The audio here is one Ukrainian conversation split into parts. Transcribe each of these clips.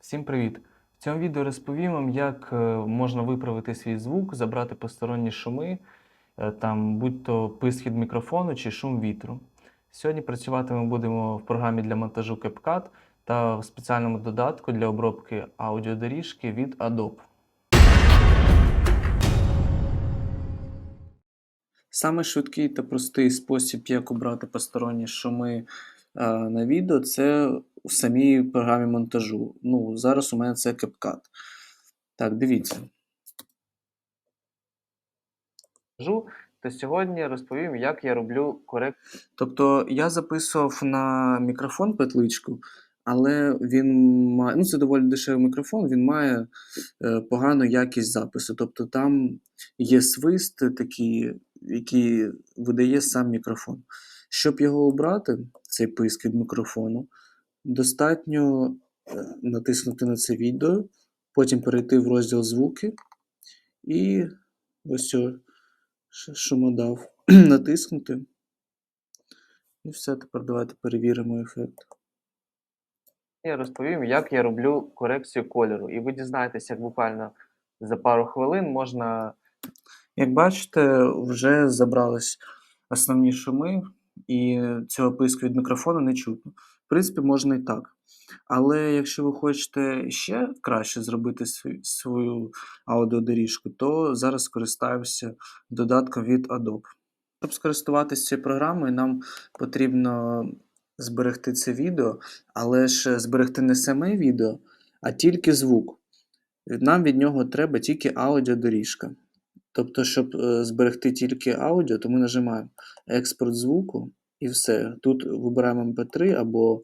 Всім привіт! В цьому відео розповім вам, як е, можна виправити свій звук, забрати посторонні шуми, е, там, будь то писк від мікрофону чи шум вітру. Сьогодні працювати ми будемо в програмі для монтажу CapCut та в спеціальному додатку для обробки аудіодоріжки від Adobe. Саме швидкий та простий спосіб, як обрати посторонні шуми е, на відео, це в самій програмі монтажу. Ну, зараз у мене це CapCut. Так, дивіться. То сьогодні розповім, як я роблю корекцію. Тобто я записував на мікрофон петличку, але він має. Ну, це доволі дешевий мікрофон, він має е, погану якість запису. Тобто там є свист такий, який видає сам мікрофон. Щоб його обрати, цей писк від мікрофону, достатньо е, натиснути на це відео, потім перейти в розділ звуки і ось шумодав натиснути. І все, тепер давайте перевіримо ефект. Я розповім, як я роблю корекцію кольору. І ви дізнаєтеся, як буквально за пару хвилин можна. Як бачите, вже забрались основні шуми, і цього писку від мікрофону не чутно. В принципі, можна і так. Але якщо ви хочете ще краще зробити свою, аудіодоріжку, то зараз скористаємося додатком від Adobe. Щоб скористуватися цією програмою, нам потрібно зберегти це відео, але ж зберегти не саме відео, а тільки звук. Нам від нього треба тільки аудіодоріжка. Тобто, щоб е, зберегти тільки аудіо, то ми нажимаємо експорт звуку і все. Тут вибираємо MP3 або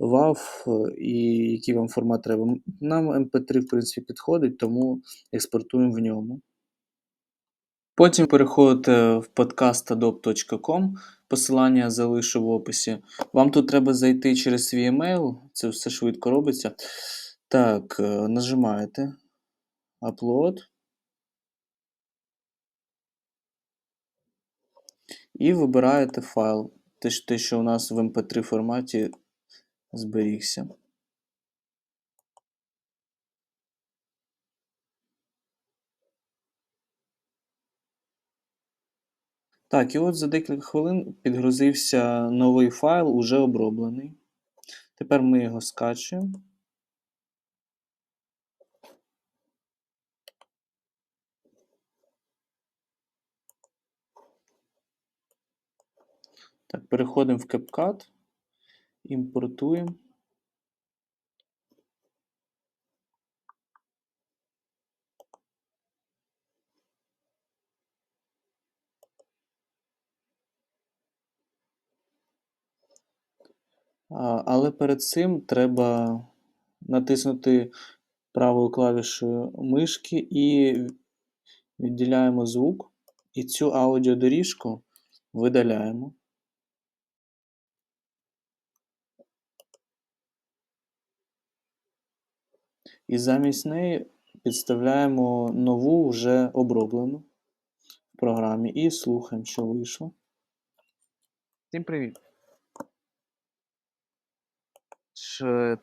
WAV, е, і який вам формат треба. Нам MP3, в принципі, підходить, тому експортуємо в ньому. Потім переходите в podcast.adobe.com, посилання залишу в описі. Вам тут треба зайти через свій емейл, це все швидко робиться. Так, е, нажимаєте Upload. І вибираєте файл, те, що- у нас в MP3 форматі зберігся. Так, і от за декілька хвилин підгрузився новий файл, уже оброблений. Тепер ми його скачуємо. Так, переходимо в CapCut, імпортуємо. Але перед цим треба натиснути правою клавішою мишки і відділяємо звук. І цю аудіодоріжку видаляємо. І замість неї підставляємо нову вже оброблену в програмі і слухаємо, що вийшло. Всім привіт!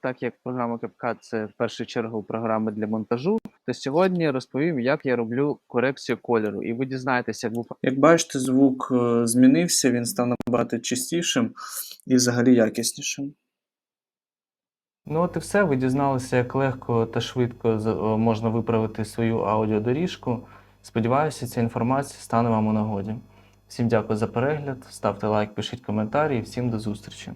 Так як програма CapCut це в першу чергу програма для монтажу, то сьогодні розповім, як я роблю корекцію кольору. І ви дізнаєтеся, як був. Як бачите, звук е, змінився, він став набагато чистішим і взагалі якіснішим. Ну от і все. Ви дізналися, як легко та швидко можна виправити свою аудіодоріжку. Сподіваюся, ця інформація стане вам у нагоді. Всім дякую за перегляд, ставте лайк, пишіть коментарі і всім до зустрічі.